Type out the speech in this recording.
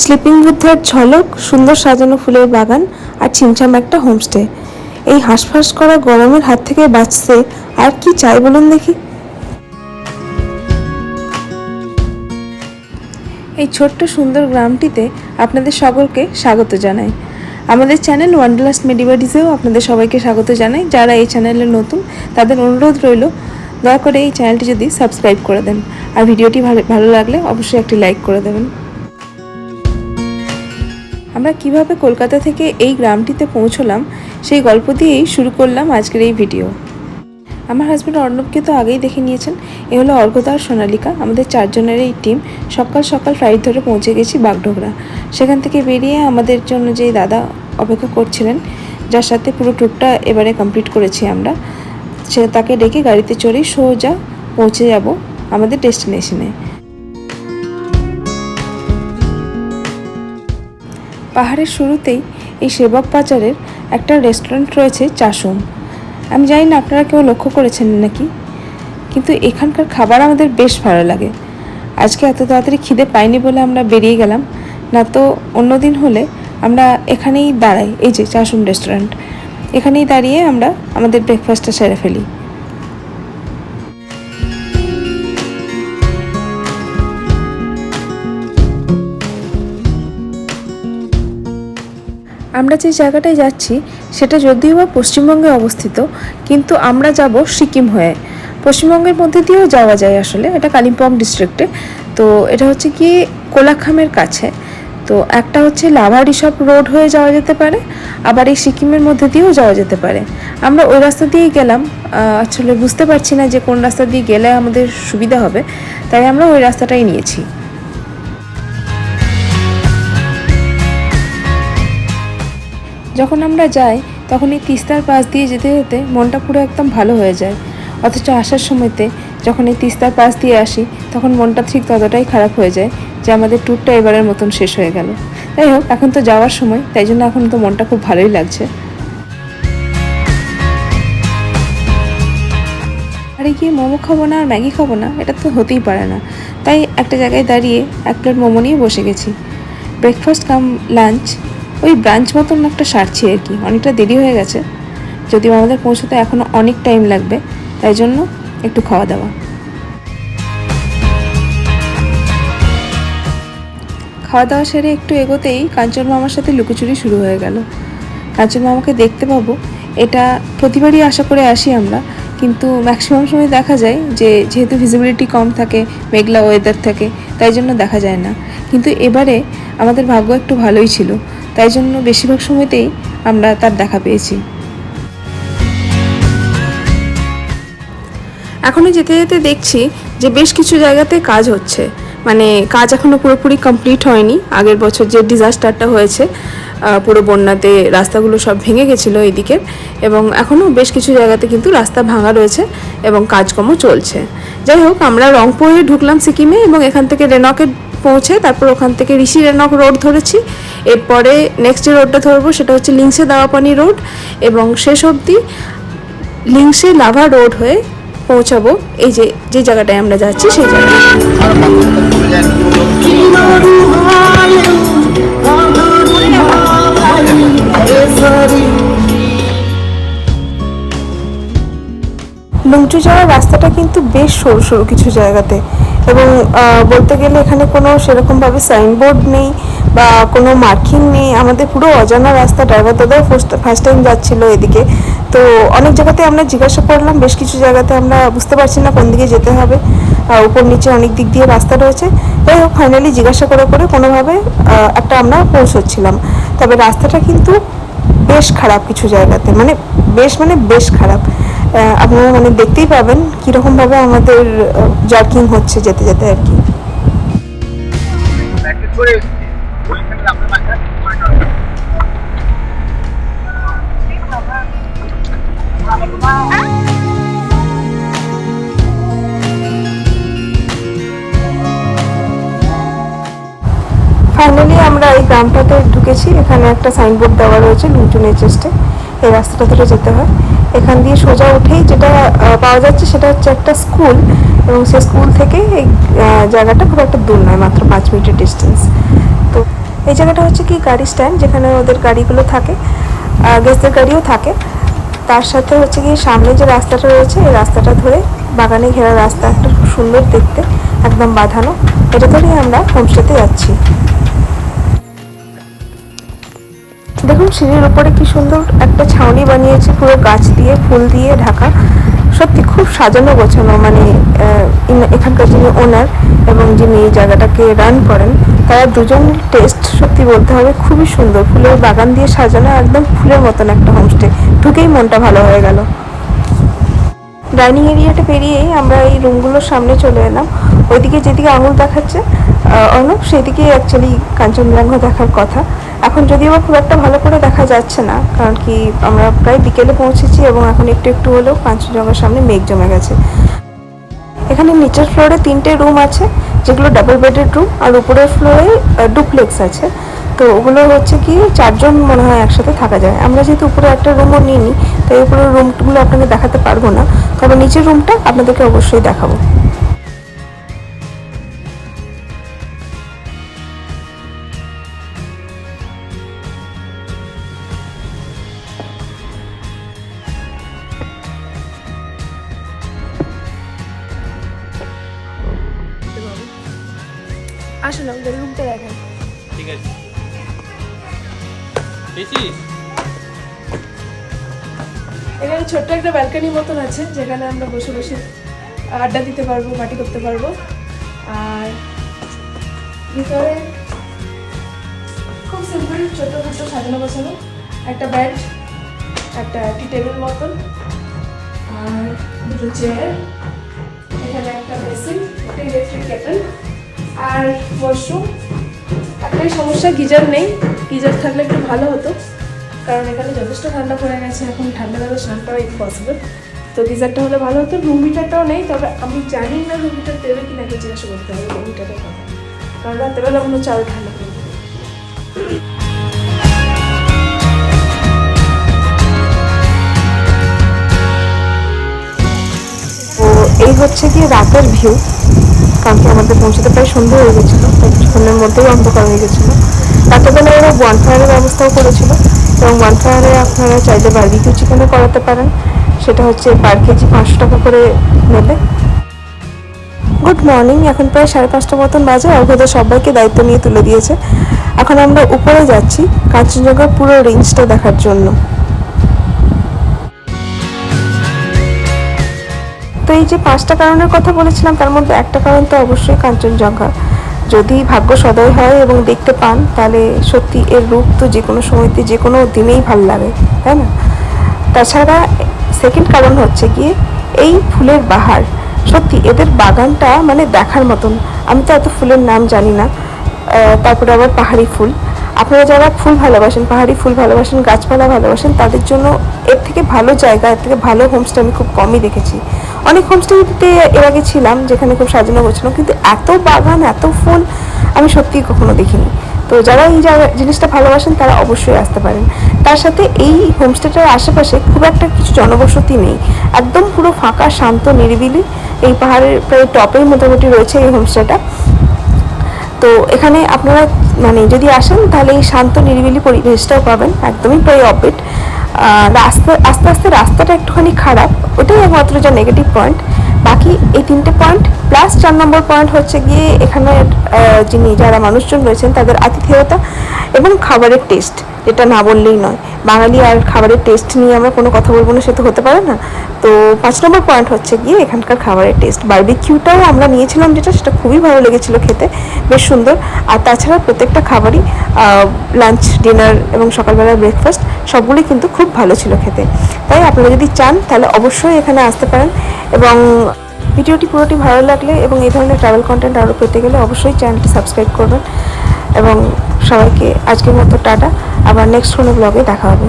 Sleeping বুদ্ধের ঝলক, সুন্দর সাজানো ফুলের বাগান আর ছিমছাম একটা হোমস্টে এই হাঁসফাঁস করা গরমের হাত থেকে বাঁচতে আর কি চাই বলুন দেখি? এই ছোট্ট সুন্দর গ্রামটিতে আপনাদের সকলকে স্বাগত জানাই। আমাদের চ্যানেল ওয়ান্ডারলাস্ট মেডিবাডিসেও আপনাদের সবাইকে স্বাগত জানাই। যারা এই চ্যানেলে নতুন, তাদের অনুরোধ রইল, দয়া করে এই চ্যানেলটি যদি সাবস্ক্রাইব করে দেন। আর ভিডিওটি ভালো লাগলে অবশ্যই একটি লাইক করে দেবেন। আমরা কীভাবে কলকাতা থেকে এই গ্রামটিতে পৌঁছলাম সেই গল্প দিয়েই শুরু করলাম আজকের এই ভিডিও। আমার হাজব্যান্ড অর্ণবকে তো আগেই দেখে নিয়েছেন। এ হলো অর্ঘতা আর সোনালিকা। আমাদের চারজনের এই টিম সকাল সকাল ফ্লাইট ধরে পৌঁছে গেছি বাগডোগরা। সেখান থেকে বেরিয়ে আমাদের জন্য যেই দাদা অপেক্ষা করছিলেন, যার সাথে পুরো ট্যুরটা এবারে কমপ্লিট করেছি আমরা, সে তাকে ডেকে গাড়িতে চড়েই সোজা পৌঁছে যাব আমাদের ডেস্টিনেশনে পাহাড়ের শুরুতেই এই সেবক পাচারের একটা রেস্টুরেন্ট রয়েছে চাসুম। আমি জানি না আপনারা কেউ লক্ষ্য করেছেন নাকি, কিন্তু এখানকার খাবার আমাদের বেশ ভালো লাগে। আজকে এত তাড়াতাড়ি খিদে পাইনি বলে আমরা বেরিয়ে গেলাম, না তো অন্যদিন হলে আমরা এখানেই দাঁড়াই, এই যে চাসুম রেস্টুরেন্ট এখানেই দাঁড়িয়ে আমরা আমাদের ব্রেকফাস্টটা সেরে ফেলি। আমরা যে জায়গাটায় যাচ্ছি, সেটা যদিও বা পশ্চিমবঙ্গে অবস্থিত, কিন্তু আমরা যাব সিকিম হয়ে। পশ্চিমবঙ্গের মধ্যে দিয়েও যাওয়া যায় আসলে, এটা কালিম্পং ডিস্ট্রিক্টে তো এটা হচ্ছে কি, কোলাখামের কাছে। তো একটা হচ্ছে লাভা রিসপ রোড হয়ে যাওয়া যেতে পারে, আবার এই সিকিমের মধ্যে দিয়েও যাওয়া যেতে পারে। আমরা ওই রাস্তা দিয়েই গেলাম আসলে বুঝতে পারছি না যে কোন রাস্তা দিয়ে গেলে আমাদের সুবিধা হবে, তাই আমরা ওই রাস্তাটাই নিয়েছি। যখন আমরা যাই, তখন এই তিস্তার পাশ দিয়ে যেতে যেতে মনটা পুরো একদম ভালো হয়ে যায়। অথচ আসার সময়তে যখন এই তিস্তার পাশ দিয়ে আসি, তখন মনটা ঠিক ততটাই খারাপ হয়ে যায় যে আমাদের ট্যুরটা এবারের মতন শেষ হয়ে গেল। যাই হোক, এখন তো যাওয়ার সময়, তাই জন্য এখন তো মনটা খুব ভালোই লাগছে। আরে গিয়ে মোমো খাব না আর ম্যাগি খাব না? এটা তো হতেই পারে না। তাই একটা জায়গায় দাঁড়িয়ে এক প্লেট মোমো নিয়ে বসে গেছি। ব্রেকফাস্ট কাম লাঞ্চ ওই ব্রাঞ্চ মতন একটা সারছি আর কি। অনেকটা দেরি হয়ে গেছে। যদিও আমাদের পৌঁছতে এখনও অনেক টাইম লাগবে, তাই জন্য একটু খাওয়া দাওয়া। খাওয়া দাওয়া সেরে একটু এগোতেই কাঞ্চন মামার সাথে লুকোচুরি শুরু হয়ে গেল। কাঞ্চন মামাকে দেখতে পাবো, এটা প্রতিবারই আশা করে আসি আমরা কিন্তু ম্যাক্সিমাম সময় দেখা যায় যে যেহেতু ভিজিবিলিটি কম থাকে, মেঘলা ওয়েদার থাকে, তাই জন্য দেখা যায় না। কিন্তু এবারে আমাদের ভাগ্য একটু ভালোই ছিল, তাই জন্য বেশিরভাগ সময়তেই আমরা তার দেখা পেয়েছি। এখনও যেতে যেতে দেখছি যে বেশ কিছু জায়গাতে কাজ হচ্ছে। মানে কাজ এখনও পুরোপুরি কমপ্লিট হয়নি। আগের বছর যে ডিজাস্টারটা হয়েছে পুরো বন্যাতে রাস্তাগুলো সব ভেঙে গেছিল এদিকে। এবং এখনও বেশ কিছু জায়গাতে কিন্তু রাস্তা ভাঙা রয়েছে এবং কাজকর্ম চলছে। যাই হোক, আমরা রংপুরে ঢুকলাম সিকিমে এবং এখান থেকে রেনকে পৌঁছে তারপর ওখান থেকে ঋষি রেনক রোড ধরেছি। এরপরে নেক্সট যে রোডটা ধরবো সেটা হচ্ছে লিংসে দাওয়াপানি রোড এবং শেষ অবধি লিংসে লাভা রোড হয়ে পৌঁছাবো। এই যে যে জায়গাটায় আমরা যাচ্ছি, সেই জায়গায়। লুংচু যাওয়ার রাস্তাটা কিন্তু বেশ সরু সরু কিছু জায়গাতে। এবং বলতে গেলে এখানে কোনো সেরকমভাবে সাইনবোর্ড নেই বা কোনো মার্কিং নেই। আমাদের পুরো অজানা রাস্তা ড্রাইভার দাদাও ফার্স্ট ফার্স্ট টাইম যাচ্ছিল এদিকে। তো অনেক জায়গাতে আমরা জিজ্ঞাসা করলাম, বেশ কিছু জায়গাতে আমরা বুঝতে পারছি না কোন দিকে যেতে হবে। উপর নিচে অনেক দিক দিয়ে রাস্তা রয়েছে। তাই হোক ফাইনালি জিজ্ঞাসা করে করে কোনোভাবে একটা আমরা পৌঁছচ্ছিলাম। তবে রাস্তাটা কিন্তু বেশ খারাপ কিছু জায়গাতে। মানে বেশ মানে বেশ খারাপ। আপনারা মানে দেখতেই পাবেন কীরকমভাবে আমাদের জার্কিং হচ্ছে যেতে যেতে আর কি। ফাইনালি আমরা এই গ্রামটাতে ঢুকেছি। এখানে একটা সাইনবোর্ড দেওয়া রয়েছে লুটুনের চেস্টে এই রাস্তাটা ধরে যেতে হয়। এখান দিয়ে সোজা উঠেই যেটা পাওয়া যাচ্ছে সেটা হচ্ছে একটা স্কুল এবং সেই স্কুল থেকে এই জায়গাটা খুব একটা দূর নয়, মাত্র পাঁচ মিনিটের ডিস্টেন্স তো এই জায়গাটা হচ্ছে কি গাড়ি স্ট্যান্ড যেখানে ওদের গাড়িগুলো থাকে গেস্টদের গাড়িও থাকে। তার সাথে হচ্ছে কি সামনে যে রাস্তাটা রয়েছে, এই রাস্তাটা ধরে বাগানে ঘেরা রাস্তা, একটা খুব সুন্দর দেখতে, একদম বাঁধানো। এটা ধরেই আমরা হোমস্টেতে যাচ্ছি। দেখুন, সিঁড়ির উপরে কি সুন্দর একটা ছাউনি বানিয়েছে, পুরো গাছ দিয়ে, ফুল দিয়ে ঢাকা। সত্যি খুব সাজানো গোছানো মানে এখানকার যিনি ওনার এবং যিনি এই জায়গাটাকে রান করেন, তারা দুজন টেস্ট সত্যি বলতে হবে খুবই সুন্দর। ফুলের বাগান দিয়ে সাজানো একদম ফুলের মতন একটা হোমস্টে ঢুকেই মনটা ভালো হয়ে গেল। ডাইনিং এরিয়াটা পেরিয়েই আমরা এই রুমগুলোর সামনে চলে এলাম। ওইদিকে যেদিকে আঙুল দেখাচ্ছে অর্ণব সেদিকে অ্যাকচুয়ালি কাঞ্চনজঙ্ঘা দেখার কথা। এখন যদিও বা খুব একটা ভালো করে দেখা যাচ্ছে না, কারণ কি আমরা প্রায় বিকেলে পৌঁছেছি এবং এখন একটু একটু হলেও কাঞ্চনজঙ্ঘার সামনে মেঘ জমে গেছে। এখানে নিচের ফ্লোরে তিনটে রুম আছে, যেগুলো ডাবল বেডের রুম আর উপরের ফ্লোরে ডুপ্লেক্স আছে। তো ওগুলো হচ্ছে কি চারজন মনে হয় একসাথে থাকা যায়। আমরা যেহেতু উপরে একটা রুমও নিইনি, তাই উপরের রুমগুলো আপনাকে দেখাতে পারব না। তবে নিচের রুমটা আপনাদেরকে অবশ্যই দেখাবো। আসুন আমাদের রুমটা দেখেন। ঠিক আছে। পেয়েছিস এখানে ছোট্ট একটা ব্যালকনি মতন আছে যেখানে আমরা বসে বসে আড্ডা দিতে পারব পার্টি করতে পারব। আর ভিতরে খুব সিম্পল ছোট ছোট সাজানো গোছানো একটা বেড একটা টি টেবিল মতন। আর দুটো চেয়ার এখানে একটা বেসিন একটা ইলেকট্রিক কেটেল আর ওয়াশরুম একটাই সমস্যা, গিজার নেই। গিজার থাকলে একটু ভালো হতো, কারণ এখানে যথেষ্ট ঠান্ডা পড়ে গেছে। এখন ঠান্ডা কালে স্নান করা ইম্পসিবল তো গিজারটা হলে ভালো হতো। রুম হিটারটাও নেই, তবে আমি জানি না রুম হিটার দেবে কিনা, একটু জিজ্ঞাসা করতে হবে রুম হিটারের কথা। কারণ রাত্রেবেলা হচ্ছে আরও ঠান্ডা পড়ে এই হচ্ছে কি রাতের ভিউ কারণ কি আমাদের পৌঁছতে প্রায় সন্ধ্যা হয়ে গেছিল। কিছুক্ষণের মধ্যেই অন্ধকার হয়ে গেছিল। রাতেরবেলা ওরা ওয়ান ফায়ারের ব্যবস্থাও করেছিল। এবং ওয়ান ফায়ারে আপনারা চাইলে বার্বিকিউ চিকেনও করাতে পারেন। সেটা হচ্ছে পার কেজি পাঁচশো টাকা করে নেবে। গুড মর্নিং এখন প্রায় সাড়ে পাঁচটা মতন বাজে। অর্ঘদের সবাইকে দায়িত্ব নিয়ে তুলে দিয়েছে। এখন আমরা উপরে যাচ্ছি। কাঞ্চনজঙ্ঘার পুরো রেঞ্জটা দেখার জন্য। এই যে পাঁচটা কারণের কথা বলেছিলাম, তার মধ্যে একটা কারণ তো অবশ্যই কাঞ্চনজঙ্ঘা যদি ভাগ্য সদয় হয় এবং দেখতে পান, তাহলে সত্যি এর রূপ তো যে কোনো সময়তে যে কোনো দিনেই ভালো লাগে, তাই না? তাছাড়া সেকেন্ড কারণ হচ্ছে গিয়ে এই ফুলের বাহার। সত্যি এদের বাগানটা মানে দেখার মতন। আমি তো এত ফুলের নাম জানি না। তারপরে আবার পাহাড়ি ফুল। আপনারা যারা ফুল ভালোবাসেন, পাহাড়ি ফুল ভালোবাসেন, গাছপালা ভালোবাসেন, তাদের জন্য এর থেকে ভালো জায়গা, এর থেকে ভালো হোমস্টে আমি খুব কমই দেখেছি। অনেক হোমস্টেতে এর আগে ছিলাম, যেখানে খুব সাজানো গোছানো, কিন্তু এত বাগান, এত ফুল আমি সত্যিই কখনো দেখিনি। তো যারা এই জিনিসটা ভালোবাসেন, তারা অবশ্যই আসতে পারেন। তার সাথে এই হোমস্টেটার আশেপাশে খুব একটা কিছু জনবসতি নেই। একদম পুরো ফাঁকা, শান্ত, নিরিবিলি, এই পাহাড়ের প্রায় টপের মোটামুটি রয়েছে এই হোমস্টেটা। তো এখানে আপনারা মানে যদি আসেন, তাহলে এই শান্ত, নিরিবিলি পরিবেশটাও পাবেন, একদমই প্রায় অপডেট। রাস্তা, আস্তে আস্তে রাস্তাটা একটুখানি খারাপ, ওটাই একমাত্র যা নেগেটিভ পয়েন্ট বাকি এই তিনটে পয়েন্ট প্লাস চার নম্বর পয়েন্ট হচ্ছে গিয়ে এখানে যিনি যারা মানুষজন রয়েছেন, তাদের আতিথেয়তা এবং খাবারের টেস্ট যেটা না বললেই নয়। বাঙালি আর খাবারের টেস্ট নিয়ে আমরা কোনো কথা বলব না, সে তো হতে পারে না। তো পাঁচ নম্বর পয়েন্ট হচ্ছে গিয়ে এখানকার খাবারের টেস্ট বার্বিকিউটাও আমরা নিয়েছিলাম যেটা, সেটা খুবই ভালো লেগেছিলো খেতে, বেশ সুন্দর। আর তাছাড়া প্রত্যেকটা খাবারই লাঞ্চ ডিনার এবং সকালবেলার ব্রেকফাস্ট সবগুলোই কিন্তু খুব ভালো ছিল খেতে। তাই আপনারা যদি চান, তাহলে অবশ্যই এখানে আসতে পারেন। এবং ভিডিওটি পুরোটি ভালো লাগলে এবং এই ধরনের ট্রাভেল কন্টেন্ট আরও পেতে গেলে অবশ্যই চ্যানেলটি সাবস্ক্রাইব করবেন। এবং সবাইকে আজকের মতো টাটা আবার নেক্সট কোনো ব্লগে দেখা হবে।